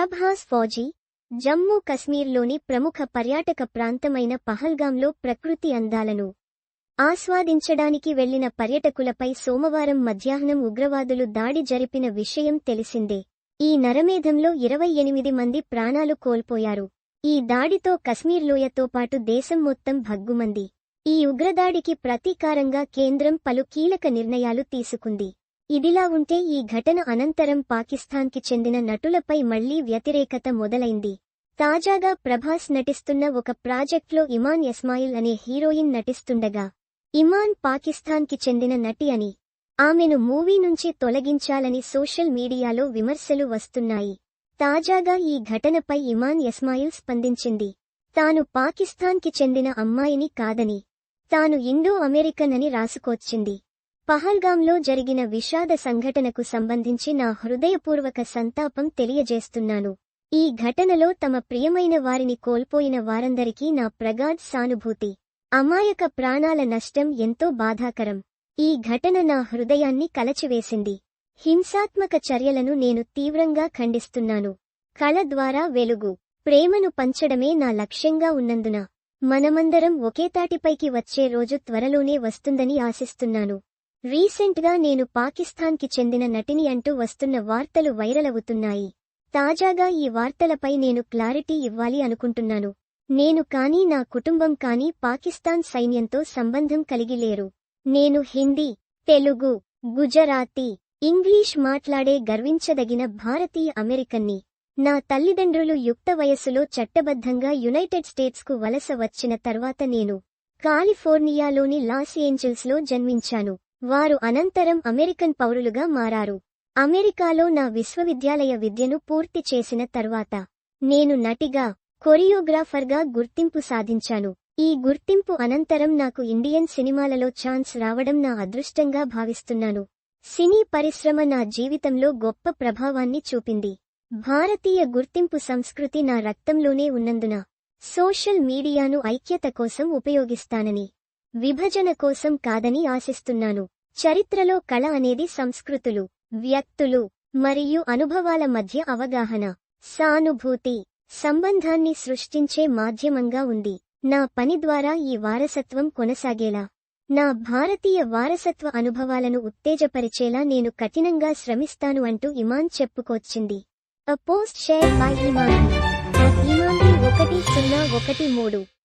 ప్రభాస్ ఫౌజీ జమ్మూ కశ్మీర్లోని ప్రముఖ పర్యాటక ప్రాంతమైన పహల్గాంలో ప్రకృతి అందాలను ఆస్వాదించడానికి వెళ్ళిన పర్యటకులపై సోమవారం మధ్యాహ్నం ఉగ్రవాదులు దాడి జరిపిన విషయం తెలిసిందే. ఈ నరమేధంలో ఇరవై ఎనిమిది మంది ప్రాణాలు కోల్పోయారు. ఈ దాడితో కశ్మీర్ లోయతో పాటు దేశం మొత్తం భగ్గుమంది. ఈ ఉగ్రదాడికి ప్రతీకారంగా కేంద్రం పలు కీలక నిర్ణయాలు తీసుకుంది. ఇదిలా ఉంటే ఈ ఘటన అనంతరం పాకిస్తాన్కి చెందిన నటులపై మళ్ళీ వ్యతిరేకత మొదలైంది. తాజాగా ప్రభాస్ నటిస్తున్న ఒక ప్రాజెక్ట్లో ఇమాన్ ఎస్మాయిల్ అనే హీరోయిన్ నటిస్తుండగా ఇమాన్ పాకిస్తాన్కి చెందిన నటి అని ఆమెను మూవీ నుంచి తొలగించాలని సోషల్ మీడియాలో విమర్శలు వస్తున్నాయి. తాజాగా ఈ ఘటనపై ఇమాన్ ఎస్మాయిల్ స్పందించింది తాను పాకిస్తాన్కి చెందిన అమ్మాయిని కాదని తాను ఇండో అమెరికన్ అని రాసుకొచ్చింది. పహల్గాంలో జరిగిన విషాద సంఘటనకు సంబంధించి నా హృదయపూర్వక సంతాపం తెలియజేస్తున్నాను. ఈ ఘటనలో తమ ప్రియమైన వారిని కోల్పోయిన వారందరికీ నా ప్రగాఢ్ సానుభూతి. అమాయక ప్రాణాల నష్టం ఎంతో బాధాకరం. ఈ ఘటన నా హృదయాన్ని కలచివేసింది. హింసాత్మక చర్యలను నేను తీవ్రంగా ఖండిస్తున్నాను. కళ ద్వారా వెలుగు. ప్రేమను పంచడమే నా లక్ష్యంగా ఉన్నందున. మనమందరం ఒకేతాటిపైకి వచ్చే రోజు త్వరలోనే వస్తుందని ఆశిస్తున్నాను. రీసెంట్గా నేను పాకిస్తాన్కి చెందిన నటిని అంటూ వస్తున్న వార్తలు వైరల్ అవుతున్నాయి తాజాగా ఈ వార్తలపై నేను క్లారిటీ ఇవ్వాలి అనుకుంటున్నాను. నేను కానీ నా కుటుంబం కానీ పాకిస్తాన్ సైన్యంతో సంబంధం కలిగి లేరు. నేను హిందీ తెలుగు గుజరాతీ ఇంగ్లీష్ మాట్లాడే గర్వించదగిన భారతీయ అమెరికన్ని నా తల్లిదండ్రులు యుక్త వయస్సులో చట్టబద్ధంగా యునైటెడ్ స్టేట్స్కు వలస వచ్చిన తర్వాత నేను కాలిఫోర్నియాలోని లాస్ ఏంజల్స్లో జన్మించాను. వారు అనంతరం అమెరికన్ పౌరులుగా మారారు. అమెరికాలో నా విశ్వవిద్యాలయ విద్యను పూర్తి చేసిన తర్వాత నేను నటిగా కొరియోగ్రాఫర్గా గుర్తింపు సాధించాను. ఈ గుర్తింపు అనంతరం నాకు ఇండియన్ సినిమాలలో ఛాన్స్ రావడం నా అదృష్టంగా భావిస్తున్నాను. సినీ పరిశ్రమ నా జీవితంలో గొప్ప ప్రభావాన్ని చూపింది. భారతీయ గుర్తింపు సంస్కృతి నా రక్తంలోనే ఉన్నందున సోషల్ మీడియాను ఐక్యత కోసం ఉపయోగిస్తానని విభజన కోసం కాదని ఆశిస్తున్నాను. చరిత్రలో కళ అనేది సంస్కృతులు వ్యక్తులు మరియు అనుభవాల మధ్య అవగాహన సానుభూతి సంబంధాన్ని సృష్టించే మాధ్యమంగా ఉంది. నా పని ద్వారా ఈ వారసత్వం కొనసాగేలా నా భారతీయ వారసత్వ అనుభవాలను ఉత్తేజపరిచేలా నేను కఠినంగా శ్రమిస్తాను అంటూ ఇమాన్ చెప్పుకొచ్చింది. అ post share by Iman Iman ఒకటి సున్నా ఒకటి మూడు.